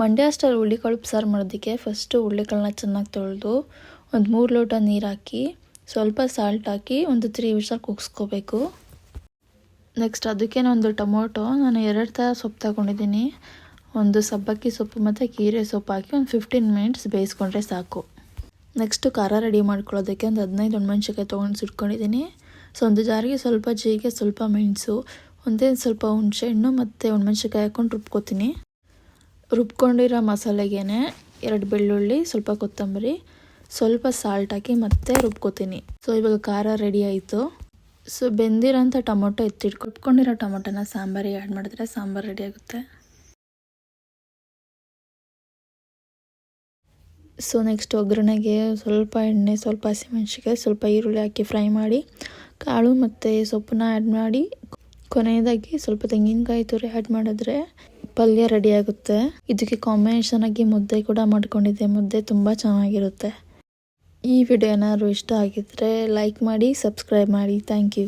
Mandya style ಹುಳ್ಳಿಕಾಳು ಸಾರು ಮಾಡೋದಕ್ಕೆ first ಹುಳ್ಳಿಕಾಳನ್ನ ಚೆನ್ನಾಗಿ ತೊಳೆದು ಒಂದು ಮೂರು ಲೋಟ ನೀರು ಹಾಕಿ ಸ್ವಲ್ಪ ಸಾಲ್ಟ್ ಹಾಕಿ ಒಂದು ತ್ರೀ ವಿಷಲ್ ಕುಗ್ಸ್ಕೋಬೇಕು ನೆಕ್ಸ್ಟ್ ಅದಕ್ಕೆ ಒಂದು ಟೊಮೊಟೊ, ನಾನು ಎರಡು ಥರ ಸೊಪ್ಪು ತಗೊಂಡಿದ್ದೀನಿ. ಒಂದು ಸಬ್ಬಕ್ಕಿ ಸೊಪ್ಪು ಮತ್ತು ಕೀರೆ ಸೊಪ್ಪು ಹಾಕಿ ಒಂದು ಫಿಫ್ಟೀನ್ ಮಿನಿಟ್ಸ್ ಬೇಯಿಸ್ಕೊಂಡ್ರೆ ಸಾಕು. ನೆಕ್ಸ್ಟು ಖಾರ ರೆಡಿ ಮಾಡ್ಕೊಳ್ಳೋದಕ್ಕೆ ಒಂದು ಹದಿನೈದು ಒಣಮೆಣ್ಸಿಕಾಯಿ ತೊಗೊಂಡು ಸುಟ್ಕೊಂಡಿದ್ದೀನಿ. ಸೊ ಒಂದು ಜಾರಿಗೆ ಸ್ವಲ್ಪ ಜೀರಿಗೆ, ಸ್ವಲ್ಪ ಮೆಣಸು, ಒಂದೇ ಸ್ವಲ್ಪ ಹುಣಸೆಹಣ್ಣು ಮತ್ತು ಒಣಮೆಣ್ಸಿಕಾಯಿ ಹಾಕ್ಕೊಂಡು ರುಬ್ಕೋತೀನಿ. ರುಬ್ಕೊಂಡಿರೋ ಮಸಾಲೆಗೆ ಎರಡು ಬೆಳ್ಳುಳ್ಳಿ, ಸ್ವಲ್ಪ ಕೊತ್ತಂಬರಿ, ಸ್ವಲ್ಪ ಸಾಲ್ಟ್ ಹಾಕಿ ಮತ್ತೆ ರುಬ್ಕೋತೀನಿ. ಸೊ ಇವಾಗ ಖಾರ ರೆಡಿ ಆಯಿತು. ಸೊ ಬೆಂದಿರೋಂಥ ಟೊಮೊಟೊ ಎತ್ತಿಟ್ಕೊ ರುಬ್ಕೊಂಡಿರೋ ಟೊಮೊಟೊನ ಸಾಂಬಾರಿಗೆ ಆ್ಯಡ್ ಮಾಡಿದ್ರೆ ಸಾಂಬಾರು ರೆಡಿ ಆಗುತ್ತೆ. ಸೊ ನೆಕ್ಸ್ಟ್ ಒಗ್ಗರಣೆಗೆ ಸ್ವಲ್ಪ ಎಣ್ಣೆ, ಸ್ವಲ್ಪ ಹಸಿಮೆಣ್ಸಿಕಾಯಿ ಸ್ವಲ್ಪ ಈರುಳ್ಳಿ ಹಾಕಿ ಫ್ರೈ ಮಾಡಿ, ಕಾಳು ಮತ್ತು ಸೊಪ್ಪನ್ನ ಆ್ಯಡ್ ಮಾಡಿ, ಕೊನೆಯದಾಗಿ ಸ್ವಲ್ಪ ತೆಂಗಿನಕಾಯಿ ತುರಿ ಆ್ಯಡ್ ಮಾಡಿದ್ರೆ ಪಲ್ಯ ರೆಡಿ ಆಗುತ್ತೆ. ಇದಕ್ಕೆ ಕಾಂಬಿನೇಷನ್ ಆಗಿ ಮುದ್ದೆ ಕೂಡ ಮಾಡ್ಕೊಂಡಿದ್ದೆ. ಮುದ್ದೆ ತುಂಬ ಚೆನ್ನಾಗಿರುತ್ತೆ. ಈ ವಿಡಿಯೋ ಏನಾದ್ರು ಇಷ್ಟ ಆಗಿದ್ರೆ ಲೈಕ್ ಮಾಡಿ ಸಬ್ಸ್ಕ್ರೈಬ್ ಮಾಡಿ. Thank you